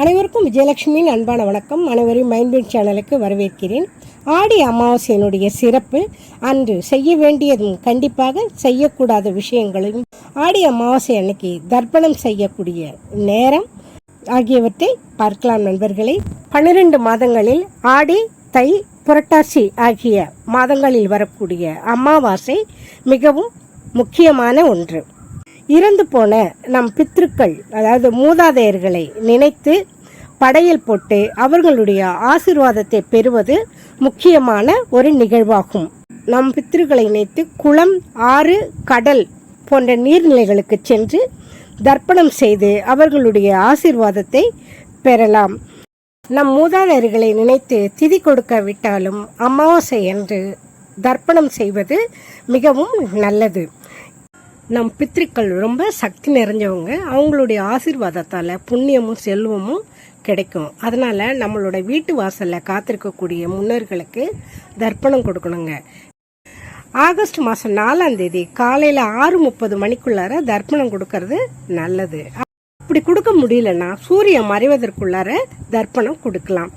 அனைவருக்கும் விஜயலட்சுமியின் அன்பான வணக்கம். அனைவரையும் மைண்ட்பீட் சேனலுக்கு வரவேற்கிறேன். ஆடி அமாவாசையினுடைய சிறப்பு அன்று செய்ய வேண்டியதும் கண்டிப்பாக செய்யக்கூடாத விஷயங்களையும் ஆடி அமாவாசை அன்னைக்கு தர்ப்பணம் செய்யக்கூடிய நேரம் ஆகியவற்றை பார்க்கலாம் நண்பர்களே. பன்னிரண்டு மாதங்களில் ஆடி தை புரட்டாசி ஆகிய மாதங்களில் வரக்கூடிய அமாவாசை மிகவும் முக்கியமான ஒன்று. இறந்து போன நம் பித்ருக்கள் அதாவது மூதாதையர்களை நினைத்து படையல் போட்டு அவர்களுடைய ஆசீர்வாதத்தை பெறுவது முக்கியமான ஒரு நிகழ்வாகும். நம் பித்ருக்களை நினைத்து குளம் ஆறு கடல் போன்ற நீர்நிலைகளுக்கு சென்று தர்ப்பணம் செய்து அவர்களுடைய ஆசீர்வாதத்தை பெறலாம். நம் மூதாதையர்களை நினைத்து திதி கொடுக்க விட்டாலும் அமாவாசை என்று தர்ப்பணம் செய்வது மிகவும் நல்லது. நம் பித்திருக்கள் ரொம்ப சக்தி நிறைஞ்சவங்க. அவங்களுடைய ஆசீர்வாதத்தால் புண்ணியமும் செல்வமும் கிடைக்கும். அதனால் நம்மளோட வீட்டு வாசலில் காத்திருக்கக்கூடிய முன்னோர்களுக்கு தர்ப்பணம் கொடுக்கணுங்க. ஆகஸ்ட் மாதம் நாலாம் தேதி காலையில் ஆறு முப்பது மணிக்குள்ளார தர்ப்பணம் கொடுக்கறது நல்லது. அப்படி கொடுக்க முடியலன்னா சூரியன் மறைவதற்குள்ளார தர்ப்பணம் கொடுக்கலாம்.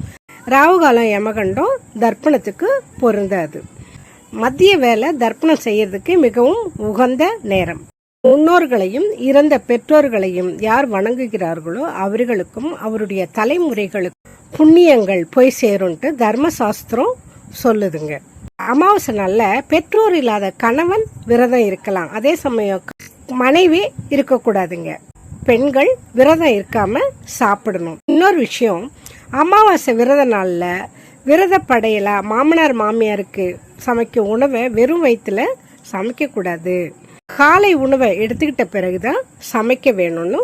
ராவுகாலம் யமகண்டம் தர்ப்பணத்துக்கு பொருந்தாது. மத்திய வேலை தர்ப்பணம் செய்யறதுக்கு மிகவும் உகந்த நேரம். முன்னோர்களையும் இறந்த பெற்றோர்களையும் யார் வணங்குகிறார்களோ அவர்களுக்கும் அவருடைய தலைமுறைகளுக்கும் புண்ணியங்கள் போய் சேரும்ட்டு தர்மசாஸ்திரம் சொல்லுதுங்க. அமாவாசை நல்ல பெற்றோர் இல்லாத கணவன் விரதம் இருக்கலாம். அதே சமயம் மனைவி இருக்கக்கூடாதுங்க. பெண்கள் விரதம் இருக்காம சாப்பிடணும். இன்னொரு விஷயம் அமாவாசை விரத நாளில் விரத படையில மாமனார் மாமியாருக்கு சமைக்கும் உணவை வெறும் வயிற்றுல சமைக்கக்கூடாது. காலை உணவை எடுத்துக்கிட்ட பிறகுதான் சமைக்க வேணும்னு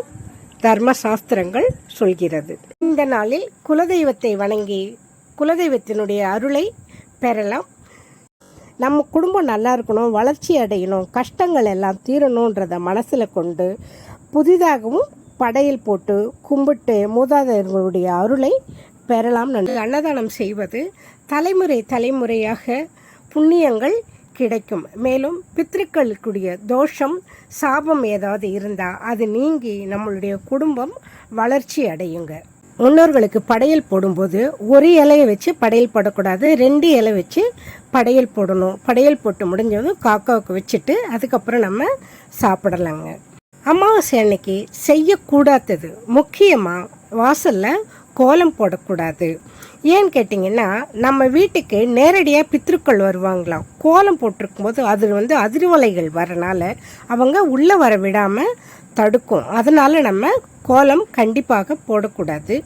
தர்ம சாஸ்திரங்கள் சொல்கிறது. இந்த நாளில் குலதெய்வத்தை வணங்கி குலதெய்வத்தினுடைய அருளை பெறலாம். நம்ம குடும்பம் நல்லா இருக்கணும் வளர்ச்சி அடையணும் கஷ்டங்கள் எல்லாம் தீரணுன்றத மனசில் கொண்டு புதிதாகவும் படையல் போட்டு கும்பிட்டு மூதாதையர்களுடைய அருளை பெறலாம். நன்றி அன்னதானம் செய்வது தலைமுறை தலைமுறையாக புண்ணியங்கள் கிடைக்கும். மேலும் பித்திருக்களுக்குரிய தோஷம் சாபம் ஏதாவது இருந்தால் அது நீங்கி நம்மளுடைய குடும்பம் வளர்ச்சி அடையுங்க. முன்னோர்களுக்கு படையல் போடும்போது ஒரு இலையை வச்சு படையல் போடக்கூடாது ரெண்டு இலை வச்சு படையல் போடணும். படையல் போட்டு முடிஞ்சதும் காக்காவுக்கு வச்சுட்டு அதுக்கப்புறம் நம்ம சாப்பிடலாங்க. அமாவாசை அன்னைக்கு செய்யக்கூடாதது முக்கியமாக வாசலில் கோலம் போடக்கூடாது. ஏன்னு கேட்டிங்கன்னா நம்ம வீட்டுக்கு நேரடியாக பித்ருக்கள் வருவாங்களாம். கோலம் போட்டிருக்கும் போது அது வந்து அதிர்வலைகள் வரனால அவங்க உள்ளே வர விடாமல் தடுக்கும். அதனால நம்ம கோலம் கண்டிப்பாக போடக்கூடாது.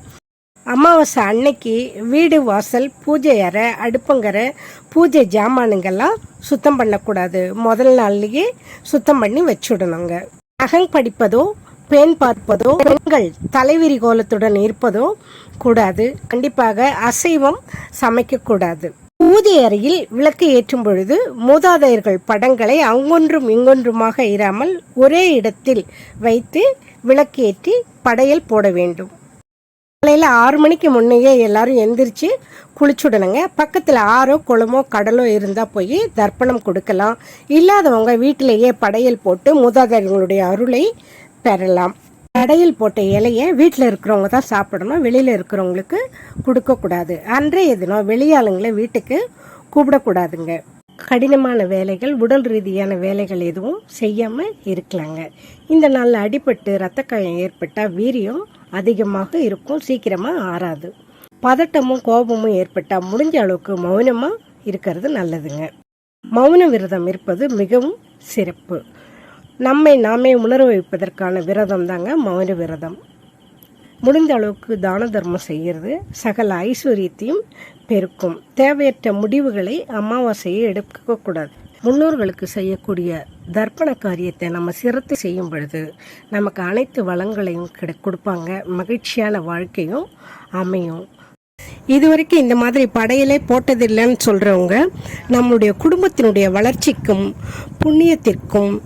அமாவாசை அன்னைக்கு வீடு வாசல் பூஜை அறை அடுப்பங்கரை பூஜை ஜாமானுங்கெல்லாம் சுத்தம் பண்ணக்கூடாது. முதல் நாள்லேயே சுத்தம் பண்ணி வச்சுடணுங்க. நகம் படிப்பதோ பெண் பார்ப்பதோ பெண்கள் தலைவிரி கோலத்துடன் இருப்பதோ கூடாது. கண்டிப்பாக அசைவம் சமைக்கக்கூடாது பூஜை அறையில் விளக்கு ஏற்றும் பொழுது மூதாதையர்கள் படங்களை அங்கொன்றும் இங்கொன்றுமாக இராமல் ஒரே இடத்தில் வைத்து விளக்கேற்றி படையல் போட வேண்டும். காலையில் ஆறு மணிக்கு முன்னையே எல்லாரும் எந்திரிச்சு குளிச்சுடணுங்க. பக்கத்தில் ஆறோ குளமோ கடலோ இருந்தால் போய் தர்ப்பணம் கொடுக்கலாம். இல்லாதவங்க வீட்டிலேயே படையல் போட்டு மூதாதையர்களுடைய அருளை பெறலாம் கடையில் போட்ட இலையை வீட்டில் இருக்கிறவங்க தான் சாப்பிடணும். வெளியில் இருக்கிறவங்களுக்கு கொடுக்கக்கூடாது. அன்றைய தினம் வெளியாளுங்களை வீட்டுக்கு கூப்பிடக்கூடாதுங்க. கடினமான வேலைகள் உடல் ரீதியான வேலைகள் எதுவும் செய்யாமல் இருக்கலாங்க. இந்த நாளில் அடிபட்டு ரத்தக்காயம் காயம் ஏற்பட்டால் வீரியம் அதிகமாக இருக்கும். சீக்கிரமாக ஆறாது. பதட்டமும் கோபமும் ஏற்பட்டால் முடிஞ்ச அளவுக்கு மௌனமாக இருக்கிறது நல்லதுங்க. மௌன விரதம் இருப்பது மிகவும் சிறப்பு. நம்மை நாமே உணர வைப்பதற்கான விரதம் தாங்க மௌன விரதம். முடிந்த அளவுக்கு தான தர்மம் செய்கிறது. சகல ஐஸ்வர்யத்தையும் பெருக்கும். தேவையற்ற முடிவுகளை அமாவாசையை எடுக்கக்கூடாது முன்னோர்களுக்கு செய்யக்கூடிய தர்ப்பண காரியத்தை நம்ம சிறத்து செய்யும் பொழுது நமக்கு அனைத்து வளங்களையும் கிடை கொடுப்பாங்க. மகிழ்ச்சியான வாழ்க்கையும் அமையும். இதுவரைக்கும் இந்த மாதிரி படையிலே போட்டதில்லைன்னு சொல்கிறவங்க நம்மளுடைய குடும்பத்தினுடைய வளர்ச்சிக்கும் புண்ணியத்திற்கும்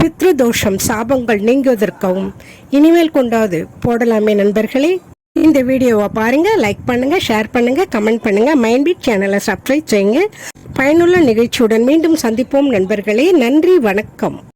பித்ருதோஷம் சாபங்கள் நீங்குவதற்கும் இனிமேல் கொண்டாவது போடலாமே நண்பர்களே. இந்த வீடியோவை பாருங்க லைக் பண்ணுங்க ஷேர் பண்ணுங்க கமெண்ட் பண்ணுங்க. மைண்ட்பீட் சேனலை சப்ஸ்கிரைப் செய்யுங்க. பயனுள்ள நிகழ்ச்சியுடன் மீண்டும் சந்திப்போம் நண்பர்களே. நன்றி வணக்கம்.